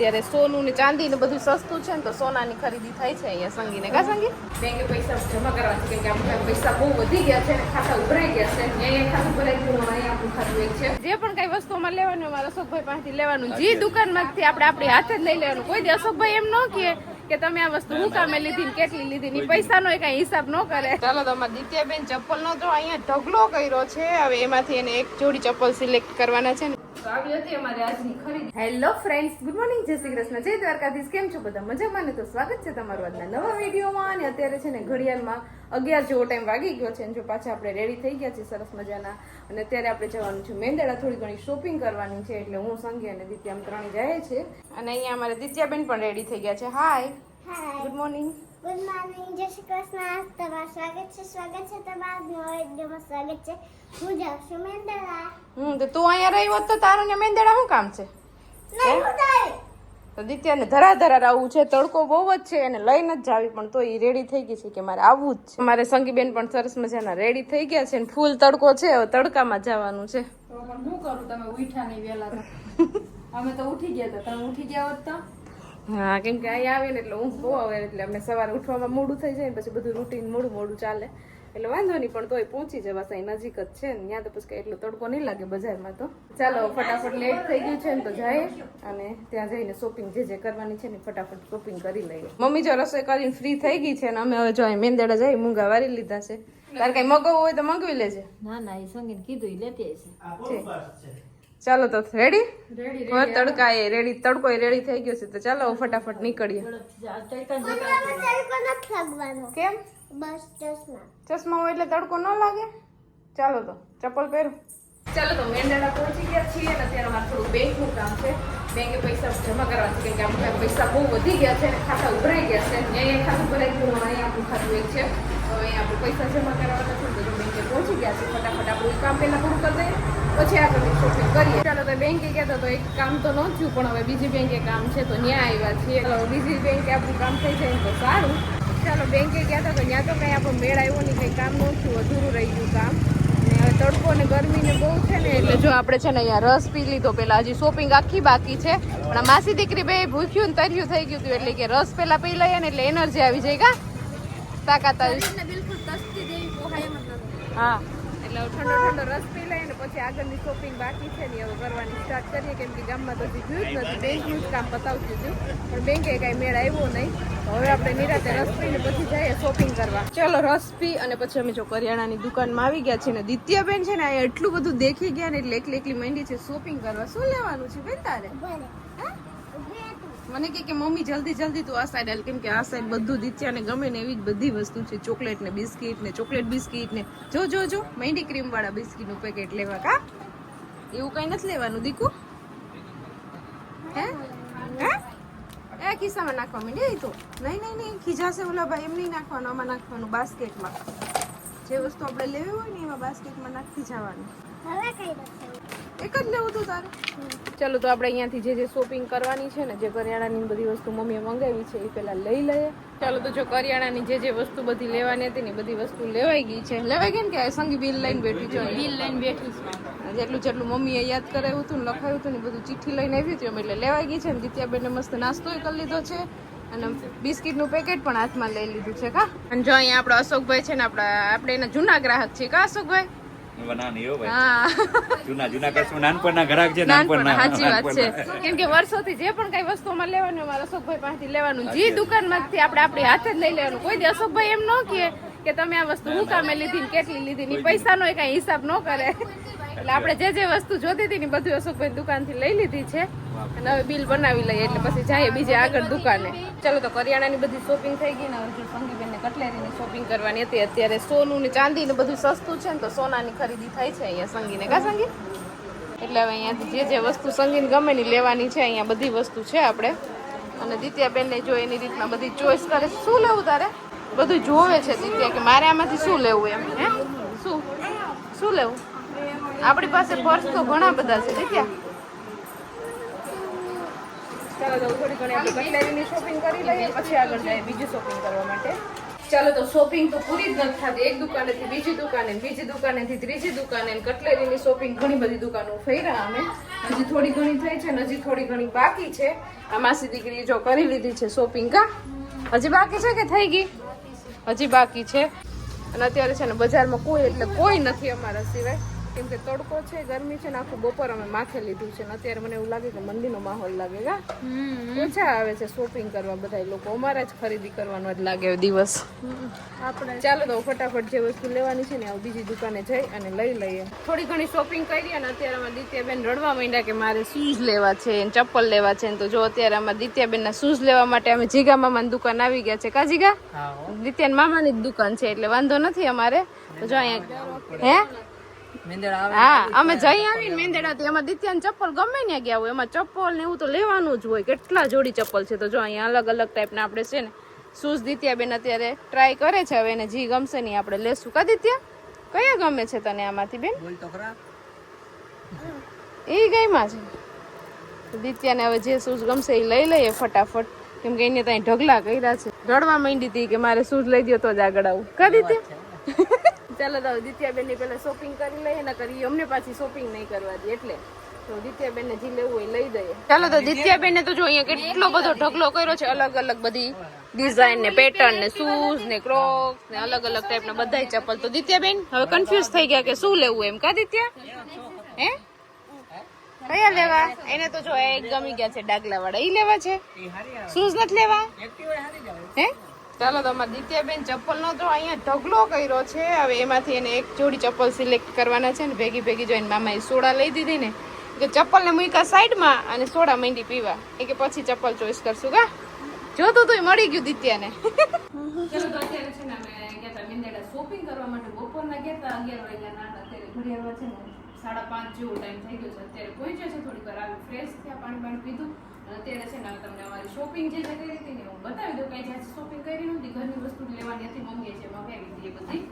ત્યારે સોનું ને ચાંદી ને બધું સસ્તું છે ને તો સોનાની ખરીદી થાય છે અહીંયા સંગીને. કા સંગી? બેંકે પૈસા જમા કરવા છે કેમ કે આપણા પૈસા બહુ વધી ગયા છે ને ખાતા ઉભરાઈ ગયા છે. અહીંયા ખાતું ભરાઈ ગયું અહીંયા આપણું ખાતું એક છે. જે પણ કઈ વસ્તુ અમારે લેવાનું હોય, મારા અશોકભાઈ પાસેથી લેવાનું. જે દુકાનમાંથી આપણે આપણી હાથે જ લઈ લેવાનું. કોઈ દી અશોકભાઈ એમ ન કહે કે તમે આ વસ્તુ હું કામે લીધી ને કેટલી લીધી ની પૈસાનો કઈ હિસાબ ન કરે. ચાલો તો અમારા દિત્યાબેન ચપ્પલ નો જો અહીંયા ઢગલો કર્યો છે. હવે એમાંથી એને એક જોડી ચપ્પલ સિલેક્ટ કરવાના છે ને. તો આવી હતી અમારી આજની ખરીદી. હેલો ફ્રેન્ડ્સ ગુડ મોર્નિંગ જય શ્રી કૃષ્ણ જય દ્વારકાધીશ કેમ છો બધા? મજામાં ને તો સ્વાગત છે તમારું આજના નવા વિડીયોમાં અને અત્યારે છે ને ઘડિયાળમાં અગિયાર જેવો ટાઈમ વાગી ગયો છે અને જો પાછા આપણે રેડી થઈ ગયા છે સરસ મજાના અને અત્યારે આપણે જવાનું છે મેંદડા થોડી ઘણી શોપિંગ કરવાની છે એટલે હું સંગી અને દિત્યા આમ ત્રણ જાય છે. અને અહીંયા અમારે દિત્યાબેન પણ રેડી થઈ ગયા છે. Hi good morning good morning જય શ્રી કૃષ્ણ. તમારું સ્વાગત છે. સ્વાગત છે તમારું નવા વિડીયોમાં. સ્વાગત છે. હું જાઉં છું મેંદરા હમ તો તું અહીંયા રહી હોત તો તારું ને મેંદડા શું કામ છે? તો દિત્યાને ધરા ધરા આવવું છે. તડકો બહુ જ છે. એને લઈને જ જાવી પણ તો એ રેડી થઈ ગઈ છે કે મારે આવવું જ છે. મારે સંગીબેન પણ સરસ મજાના રેડી થઈ ગયા છે ને ફૂલ તડકો છે. હવે તડકામાં જવાનું છે. તો પણ શું કરું? તમે ઉઠ્યા નહીં વહેલા તો. અમે તો ઉઠી ગયા હતા. તમે ઉઠી ગયા હોત તો? હા કેમ કે અહીંયા આવે ને એટલે ઊંઘ બહુ આવે એટલે અમને સવારે ઉઠવામાં મોડું થઈ જાય ને પછી બધું રૂટીન મોડું મોડું ચાલે. એટલે વાંધો નહીં પણ તોય પહોંચી જવાશે અહીં નજીક જ છે ને. ત્યાં તો પછી એટલો તડકો નહીં લાગે બજારમાં તો. ચાલો ફટાફટ લેટ થઈ ગયું છે ને તો જાય અને ત્યાં જઈને શોપિંગ જે જે કરવાની છે ને ફટાફટ શોપિંગ કરી લઈએ. મમ્મી જો રસોઈ કરીને ફ્રી થઈ ગઈ છે ને અમે હવે જો અહીં મેંદડા જઈ મૂંગા વારી લીધા છે. તારે કઈ મગવવું હોય તો મગવી લેજે. ના ના એ સંગીત કીધું લેતી છે. ચાલો તો રેડી હવે તડકા એ રેડી તડકો એ રેડી થઈ ગયો છે. તો ચાલો હવે ફટાફટ નીકળીએ. કેમ? બસ ચશ્મા ચશ્મા હોય એટલે તડકો ન લાગે? ચાલો તો ચપ્પલ પહેરું. ચાલો તો મેંદાડા પહોંચી ગયા છીએ અને અત્યારે મારે થોડું બેંકનું કામ છે. બેંકે પૈસા જમા કરવા છે કે આપણા પૈસા બહુ વધી ગયા છે અને ખાતા ઉભરાઈ ગયા છે. અહીંયા ખાતું ભરાઈ ગયું અહીંયા આપણું ખાતું એક છે. તો અહીંયા આપણે પૈસા જમા કરવાના છે તો બેંકે પહોંચી ગયા છે ફટાફટ આપણું કામ પહેલાં પૂરું કરી દઈએ. પછી આગળની શોપિંગ કરીએ. ચાલો તો બેંકે ગયા તો એક કામ તો ન થયું પણ હવે બીજી બેંકે કામ છે તો ત્યાં આવ્યા છીએ. બીજી બેંકે આપણું કામ થઈ જાય ને તો સારું. ચાલો બેંકે ગયા હતા તો ત્યાં તો કંઈ આપણો મેળ આવ્યો નહીં કંઈ કામ ન થયું અધૂરું રહી ગયું કામ. ને હવે તડકો અને ગરમી ને બહુ છે ને એટલે જો આપણે છે ને અહીંયા રસ પી લીધો. પેલા હજી શોપિંગ આખી બાકી છે. પણ માસી દીકરી બે ભૂખ્યું ને તર્યું થઈ ગયું હતું એટલે કે રસ પેલા પી લઈએ ને એટલે એનર્જી આવી જાય કા? તાકાત આવી. હા. એટલે ઠંડો ઠંડો રસ પી લઈએ ને પછી આગળની શોપિંગ બાકી છે ને હવે કરવાની સ્ટાર્ટ કરીએ. કેમ કે ગામમાં તો હજી ગયું જ નથી. બેંકનું જ કામ પતાવતું હતું. પણ બેંકે કાંઈ મેળ આવ્યો નહીં. હવે આપણે નિરાતે રસ પીને પછી જઈએ શોપિંગ કરવા. ચલો રસ પી અને પછી અમે જો કરિયાણાની દુકાનમાં આવી ગયા છીએ ને દિત્યાબેન છે ને અહીંયા એટલું બધું દેખી ગયા ને એટલે એકલી એકલી મંડી છે શોપિંગ કરવા. શું લેવાનું છે બેન તારે? હા. મને કે કે, મમ્મી, જલ્દી જલ્દી તું આ સાઈડ હાલ. કેમ કે આ સાઈડ બધું દિત્યાને ગમે ને એવી જ બધી વસ્તુ છે. ચોકલેટ ને બિસ્કીટ ને ચોકલેટ બિસ્કીટ ને. જો જો જો, મહેંદી ક્રીમ વાળા બિસ્કિટનું પેકેટ લેવા કા? એવું કઈ નથી લેવાનું, દીકુ? હે? હે? એ ખિસ્સામાં નાખવા માંડી તો. નહીં નહીં નહીં, ખીજાશે ઓલા ભાઈ, એમ નહીં નાખવાનું, આમાં નાખવાનું બાસ્કેટમાં જે વસ્તુ આપણે લેવી હોય ને એમાં બાસ્કેટમાં નાખી જવાનું. હવે કઈ એક જ લેવું હતું તારે. ચાલો તો આપણે અહીંયાથી જે જે શોપિંગ કરવાની છે ને જે કરિયાણાની બધી વસ્તુ મમ્મીએ મંગાવી છે એ પહેલાં લઈ લઈએ. ચાલો તો જો કરિયાણાની જે જે વસ્તુ બધી લેવાની હતી ને બધી વસ્તુ લેવાઈ ગઈ છે. લેવાઈ ગઈ ને કે સંગી બિલ લઈને બેઠી છે? બિલ લઈને બેઠી છું. જેટલું જેટલું મમ્મીએ યાદ કરાવ્યું હતું ને લખાયું હતું ને બધું ચિઠ્ઠી લઈને આવી હતી એટલે લેવાઈ ગઈ છે ને. દિત્યાબેનને મસ્ત નાસ્તોય કરી લીધો છે અને બિસ્કિટનું પેકેટ પણ હાથમાં લઈ લીધું છે કા? અને જો અહીંયા આપણો અશોકભાઈ છે ને આપણા આપણે એના જૂના ગ્રાહક છે કા અશોકભાઈ? જૂના જૂના કસ્ટમર નાનપણના ગ્રાહક છે નાનપણના નાનપણના. સાચી વાત છે. કેમ કે વર્ષોથી જે પણ કઈ વસ્તુ લેવાનું અમારે અશોકભાઈ પાસેથી લેવાનું. જે દુકાનમાંથી આપણે આપણી હાથે જ લઈ લેવાનું. કોઈ દી અશોકભાઈ એમ ન કહે કે તમે આ વસ્તુ હું કામે લીધી ને કેટલી લીધી ની પૈસાનો કઈ હિસાબ ન કરે. એટલે આપણે જે જે વસ્તુ જોતી હતી ને બધું અશોકભાઈ દુકાનથી લઈ લીધી છે. અને હવે બિલ બનાવી લઈએ એટલે પછી જઈએ બીજે આગળ દુકાને. ચલો તો કરિયાણાની બધી શોપિંગ થઈ ગઈ ને હજુ સંગીબેન સંગીબેનને કટલેરીની શોપિંગ કરવાની હતી. અત્યારે સોનું ને ચાંદી ને બધું સસ્તું છે ને તો સોનાની ખરીદી થાય છે અહીંયા સંગીને. કા સંગી? એટલે હવે અહીંયાથી જે જે વસ્તુ સંગીન ગમે ની લેવાની છે, અહીંયા બધી વસ્તુ છે આપણે. અને દિત્યાબેનને જો એની રીતના બધી ચોઈસ કરે શું લેવું તારે? બધું જોવે છે દિત્યા કે મારે આમાંથી શું લેવું એમ? હે? શું? શું લેવું? આપણી પાસે પર્સ તો ઘણા બધા છે દિત્યા. ચાલો તો કટલેરીની શોપિંગ કરી લઈએ, પછી આગળ જઈએ બીજી શોપિંગ કરવા માટે. ચાલો તો શોપિંગ તો પૂરી જ નથી થતી. એક દુકાનેથી બીજી દુકાને, બીજી દુકાનેથી ત્રીજી દુકાને કટલેરીની શોપિંગ ઘણી બધી દુકાનો ફર્યા અમે. હજી થોડી ઘણી થઈ છે ને હજી થોડી ઘણી બાકી છે. આ માસી દીકરી જો કરી લીધી છે શોપિંગ કા? હજી બાકી છે કે થઈ ગઈ? હજી બાકી છે. અને અત્યારે છે ને બજારમાં કોઈ એટલે કોઈ નથી અમારા સિવાય. કેમ કે તડકો છે ગરમી છે ને આખું બપોર અમે માથે લીધું છે ને અત્યારે મને એવું લાગે કે મંદિરનો માહોલ લાગે ગા ઓછા આવે છે શોપિંગ કરવા બધા લોકો. અમારા જ ખરીદી કરવાનો જ લાગે દિવસ. આપણે. ચાલો તો ફટાફટ જે વસ્તુ લેવાની છે ને બીજી દુકાને જઈ અને લઈ લઈએ. થોડી ઘણી શોપિંગ કરી અને અત્યારે અમારા દિત્યાબેન રડવા માંડ્યા કે મારે શૂઝ લેવા છે ચપ્પલ લેવા છે ને તો જો અત્યારે અમારા દિત્યાબેનના શૂઝ લેવા માટે અમે જીગા મામાની દુકાન આવી ગયા છે. કા જીગા? દિત્યાન મામાની જ દુકાન છે એટલે વાંધો નથી અમારે. તો જો અહીંયા હે? હા અમે જઈ આવીને મેંદેડા થી એમાં દિત્યાને ચપ્પલ ગમે ત્યાં ગયા હોય એમાં ચપ્પલ ને એવું તો લેવાનું જ હોય. કેટલા જોડી ચપ્પલ છે તો જો અહીંયા અલગ અલગ ટાઈપના આપણે છે ને શૂઝ દિત્યાબેન અત્યારે ટ્રાય કરે છે. હવે એને જી ગમશે નહીં આપણે લેશું. કા દિત્યા? કયા ગમે છે તને આમાંથી બેન? એ ગઈમાં છે. દિત્યાને હવે જે શૂઝ ગમશે એ લઈ લઈએ ફટાફટ. કેમ કે એને ત્યાં ઢગલા કર્યા છે. રડવા માંડી હતી કે મારે શૂઝ લઈ દો તો જ આગળ આવું. કા દિત્યા? ચાલો તો દિત્યાબેન પહેલાં શોપિંગ કરી લઈએ ને કરી અમને પાછી શોપિંગ નહીં કરવા દે એટલે. તો દિત્યાબેનને જે લેવું હોય લઈ દઈએ. ચાલો તો દિત્યાબેનને તો જો અહીંયા કેટલો બધો ઢગલો કર્યો છે અલગ અલગ બધી ડિઝાઇન ને પેટર્ન ને શૂઝ ને ક્રોક્સ ને અલગ અલગ ટાઈપના બધા ચપ્પલ. તો દિત્યાબેન હવે કન્ફ્યુઝ થઈ ગયા કે શું લેવું એમ? કા દિત્યા? હે? કયા લેવા? એને તો જો એ ગમી ગયા છે ડાગલા વાળા ઈ લેવા છે? શૂઝ નથી લેવા? હે? ચાલો તો અમારા દિત્યાબેન ચપ્પલનો તો અહીંયા ઢગલો કર્યો છે. હવે એમાંથી એને એક જોડી ચપ્પલ સિલેક્ટ કરવાના છે ને, ભેગી ભેગી જોઈને મામાએ સોડા લઈ દીધી ને. કે ચપ્પલને મૂક્યા સાઈડમાં અને સોડા માંડી પીવા. એ કે પછી ચપ્પલ ચોઈસ કરશું કા જોતું તું મળી ગયું દિત્યાને. સાડા પાંચ જેવો ટાઈમ થઈ ગયો છે. અત્યારે પહોંચ્યા છે થોડીક વાર આવી ફ્રેશ થયા, પાણી પાણી પીધું. અત્યારે છે ને તમને અમારી શોપિંગ જે જે કરી હતી ને હું બતાવી દઉં કઈ જ્યાં શોપિંગ કરી નહોતી ઘરની વસ્તુ લેવાની હતી મમ્મીએ છે મગાવી હતી બધી.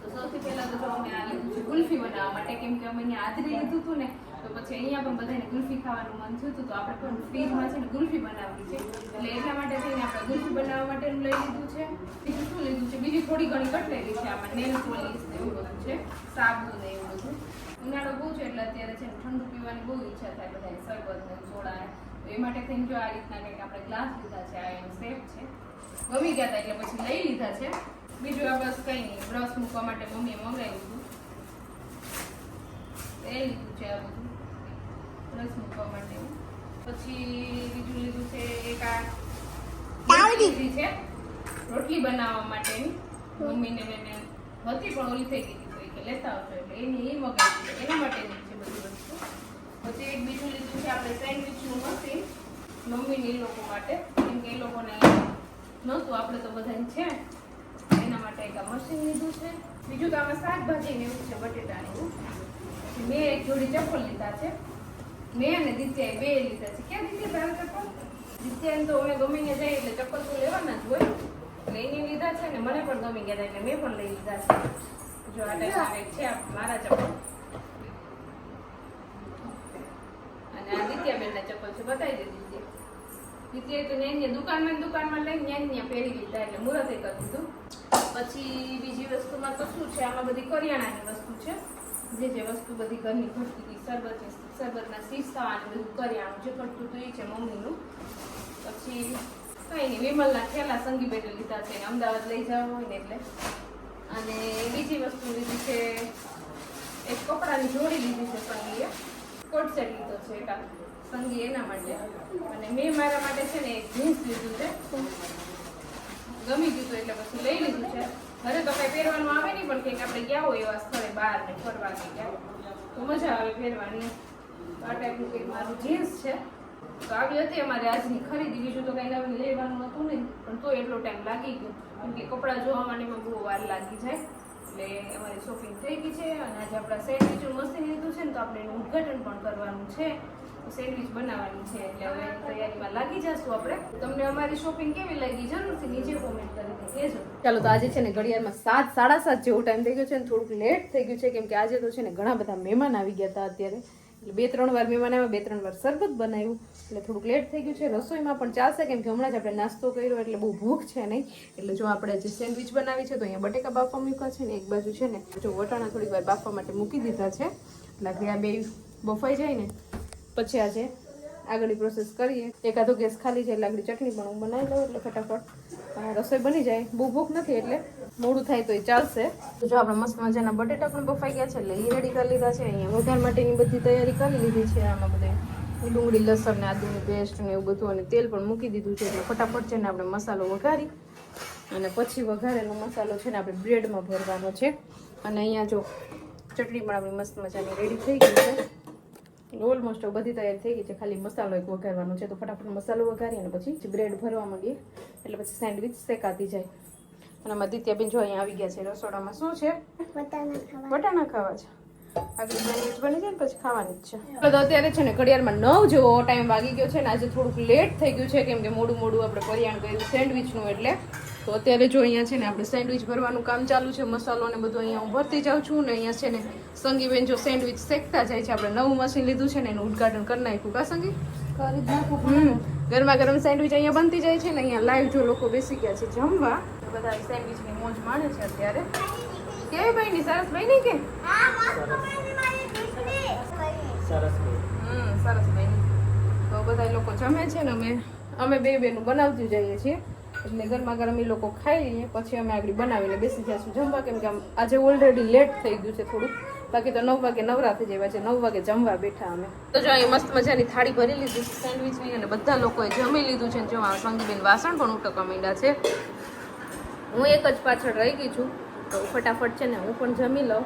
તો સૌથી પહેલા તો અમે આ લીધું છે ગુલ્ફી બનાવવા માટે, કેમ કે અમે અહીંયા આદરી લીધું હતું ને, તો પછી અહીંયા પણ બધાને ગુલ્ફી ખાવાનું મન થયું હતું, તો આપણે પણ ફ્રીજમાં છે ને ગુલ્ફી બનાવવી છે. એટલે એટલા માટે થઈને આપણે ગુલ્ફી બનાવવા માટેનું લઈ લીધું છે. બીજું શું લીધું છે? બીજી થોડી ઘણી કટલેરી છે આપણે નેલ પોલીસ ને એવું બધું છે, સાબુ ને એવું બધું. ઉનાળો બહુ છે એટલે અત્યારે છે ઠંડુ પીવાની બહુ ઈચ્છા થાય બધાને શરબત ને સોડા તો એ માટે થઈને જો આ રીતના કંઈક આપણે ગ્લાસ લીધા છે આ એનો શેપ છે. ગમી ગયા હતા એટલે પછી લઈ લીધા છે. બીજું આ બસ કંઈ નહીં બ્રશ મૂકવા માટે મમ્મીએ મંગાવ્યું હતું. એ લીધું છે આ બધું. બ્રશ મૂકવા માટે. પછી બીજું લીધું છે એક આ રોટલી લીધી છે. રોટલી બનાવવા માટેની. મમ્મીને મેં હતી પણ ઓલી થઈ ગઈ લેતા આવજો એટલે એની એ મગાવી એના માટેની છે બધી વસ્તુ. પછી એક બીજું લીધું છે આપણે સેન્ડવિચનું મશીન મમ્મીને એ લોકો માટે. કેમ કે એ લોકોને નહોતું, આપણે તો બધાને છે. એના માટે એક મશીન લીધું છે. બીજું તો આમાં શાકભાજી ને એવું છે, બટેટા ને એવું. મેં એક જોડી ચપ્પલ લીધા છે. મેં અને દિત્યાએ બે લીધા છે. ક્યાં દિત્યા તારા ચપ્પલ? દિત્યાને તો અમે ગમે ત્યાં જાય એટલે ચપ્પલ તો લેવાના જ હોય. એટલે એને લીધા છે ને મને પણ ગમી ગયા હતા એટલે મેં પણ લઈ લીધા છે. અને પછી બીજી વસ્તુમાં તો શું છે? આમાં બધી કરિયાણાની વસ્તુ છે. જે જે વસ્તુ બધી ઘરની ઘટતી શરબત શરબતના શીશા અને બધું કરિયાણું જે ઘટતું હતું એ છે મમ્મીનું. પછી કંઈ નહીં વિમલના થેલા સંગી બેટે લીધા છે અમદાવાદ લઈ જવા હોય ને એટલે. અને બીજી વસ્તુ લીધી છે, એક કપડાની જોડી લીધી છે સંગીએ. કોટ સેટ લીધો છે એક સંગી એના માટે. અને મેં મારા માટે છે ને એક જીન્સ લીધું છે. ગમી ગયું હતું એટલે પછી લઈ લીધું છે. ઘરે તો કઈ પહેરવાનું આવે નહીં, પણ કંઈક આપણે ગયા હોય એવા સ્થળે બહાર ને ફરવા કે ગયા તો મજા આવે પહેરવાની. આ ટાઈપનું કંઈક મારું જીન્સ છે. તો આવી હતી અમારે આજની ખરીદી. બીજું તો કઈ નવી લેવાનું હતું નહીં પણ તો એટલો ટાઈમ લાગી ગયો. કેમ કે કપડાં જોવામાં એમાં બહુ વાર લાગી જાય. એટલે અમારી શોપિંગ થઈ ગઈ છે અને આજે આપણા સેન્ડવિચનું મશીન લીધું છે ને, તો આપણે એનું ઉદ્ઘાટન પણ કરવાનું છે. સેન્ડવિચ બનાવવાની છે, એટલે હવે તૈયારીમાં લાગી જશું આપણે. તમને અમારી શોપિંગ કેવી લાગી જરૂરથી નીચે કોમેન્ટ કરી કહેજો. ચાલો તો આજે છે ને ઘડિયાળમાં સાત, સાડા સાત જેવો ટાઈમ થઈ ગયો છે ને, થોડુંક લેટ થઈ ગયું છે, કેમ કે આજે તો છે ને ઘણા બધા મહેમાન આવી ગયા હતા અત્યારે. એટલે બે ત્રણ વાર મહેમાન આવ્યા બે ત્રણ વાર શરબત બનાવ્યું. એટલે થોડુંક લેટ થઈ ગયું છે, રસોઈમાં પણ ચાલશે, કેમ કે હમણાં જ આપણે નાસ્તો કર્યો, એટલે બહુ ભૂખ છે નહીં. એટલે જો આપણે જે સેન્ડવિચ બનાવી છે, તો અહીંયા બટેકા બાફવા મૂક્યા છે ને, એક બાજુ છે ને, જો વટાણા થોડીક વાર બાફવા માટે મૂકી દીધા છે. એટલે આ બે બફાઈ જાય ને, પછી આજે આગળની પ્રોસેસ કરીએ. એકાદો ગેસ ખાલી છે એટલે આગળ ચટણી પણ હું બનાવી લઉં એટલે ફટાફટ. રસોઈ બની જાય. બહુ ભૂખ નથી એટલે મોડું થાય તો એ ચાલશે. તો જો આપણે મસ્ત મજાના બટેટા પણ બફાઈ ગયા છે એટલે એ રેડી કરી લીધા છે. અહીંયા વઘાર માટેની બધી તૈયારી કરી લીધી છે. આમાં બધે ડુંગળી, લસણ ને આદુની પેસ્ટ ને એવું બધું અને તેલ પણ મૂકી દીધું છે એટલે ફટાફટ છે ને આપણે મસાલો વઘારી અને પછી વઘારેલો મસાલો છે ને આપણે બ્રેડમાં ભરવાનો છે. અને અહીંયા જો ચટણી પણ આપણી મસ્ત મજાની રેડી થઈ ગઈ છે. ઓલમોસ્ટ બધી તૈયાર થઈ ગઈ છે. ખાલી મસાલો એક વઘારવાનો છે. તો ફટાફટ મસાલો વઘારી અને પછી બ્રેડ ભરવા માંડીએ એટલે પછી સેન્ડવિચ શેકાતી જાય. અને આમાં દિત્યાબેન જો અહીંયા આવી ગયા છે. રસોડામાં શું છે? વટાણા ખાવા. છે. આગળ સેન્ડવિચ બની જાય ને પછી ખાવાની જ છે. તો અત્યારે છે ને ઘડિયાળમાં નવ જેવો ટાઈમ વાગી ગયો છે ને આજે થોડુંક લેટ થઈ ગયું છે કેમ કે મોડું મોડું આપણે પરિયાણ કર્યું સેન્ડવિચનું એટલે. તો અત્યારે જો અહીંયા છે ને આપણે સેન્ડવિચ ભરવાનું કામ ચાલુ છે મસાલો ને બધું અહીંયા હું ભરતી જાઉં છું ને અહીંયા છે ને સંગીબેન જો સેન્ડવિચ શેકતા જાય છે આપણે નવું મશીન લીધું છે ને એનું ઉદઘાટન કરી નાખ્યું. કા સંગી? કરી નાખું. ગરમા ગરમ સેન્ડવિચ અહીંયા બનતી જાય છે ને અહીંયા લાઈવ જો લોકો બેસી ગયા છે જમવા. તો બધા સેન્ડવિચની મોજ માણે છે અત્યારે. કેવી ભાઈની સરસ ભાઈની કે? સરસ હમ સરસ ભાઈની તો બધા લોકો જમે છે ને અમે અમે બે બેનું બનાવતી જઈએ છીએ. એટલે ગરમા ગરમ એ લોકો ખાઈ લઈએ પછી અમે આગળ બનાવીને બેસી જઈશું. જમવા કેમ કે આજે ઓલરેડી લેટ થઈ ગયું છે થોડું બાકી તો નવ વાગે નવરા થઈ જાય છે નવ વાગે જમવા બેઠા અમે. તો જો અહીં મસ્ત મજાની થાળી ભરી લીધી છે સેન્ડવિચની અને બધા લોકોએ જમી લીધું છે. જો આ સંગીબેન વાસણ પણ ઉટકવા માંડ્યા છે. હું એક જ પાછળ રહી ગઈ છું. તો ફટાફટ છે ને હું પણ જમી લઉં.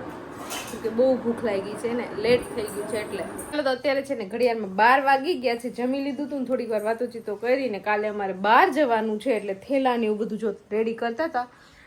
કે બહુ ભૂખ લાગી છે ને લેટ થઈ ગયું છે એટલે. એટલે તો અત્યારે છે ને ઘડિયાળમાં બાર વાગી ગયા છે, જમી લીધું ને થોડીક વાર વાતોચીતો કરીને કાલે અમારે બહાર જવાનું છે, એટલે થેલા ને એવું બધું જો રેડી કરતા હતા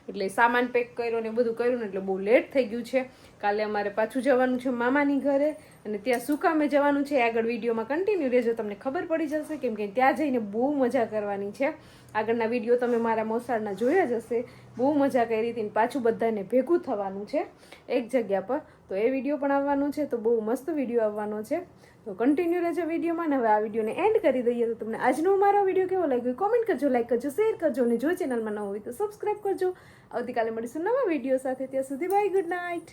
એટલે સામાન પેક કર્યો ને બધું કર્યું ને એટલે બહુ લેટ થઈ ગયું છે. કાલે અમારે પાછું જવાનું છે મામાની ઘરે અને ત્યાં શું કામે જવાનું છે. આગળ વિડીયોમાં કન્ટિન્યુ રહેજો, તમને ખબર પડી જશે કેમ કે ત્યાં જઈને બહુ મજા કરવાની છે. આગળના વીડિયો તમે મારા મોસાળના જોયા જ હશે. બહુ મજા કરી હતી પાછું બધાને ભેગું થવાનું છે એક જગ્યા પર. તો એ વીડિયો પણ આવવાનો છે, તો બહુ મસ્ત વીડિયો આવવાનો છે. તો કન્ટિન્યુ રહેજો વિડીયોમાં હવે આ વિડીયોને એન્ડ કરી દઈએ. તો તમને આજનો મારો વીડિયો કેવો લાગ્યો? કોમેન્ટ કરજો લાઈક કરજો શેર કરજો અને જો ચેનલમાં ન હોય તો સબસ્ક્રાઈબ કરજો. આવતીકાલે મળીશું નવા વીડિયો સાથે. ત્યાં સુધી બાય ગુડ નાઇટ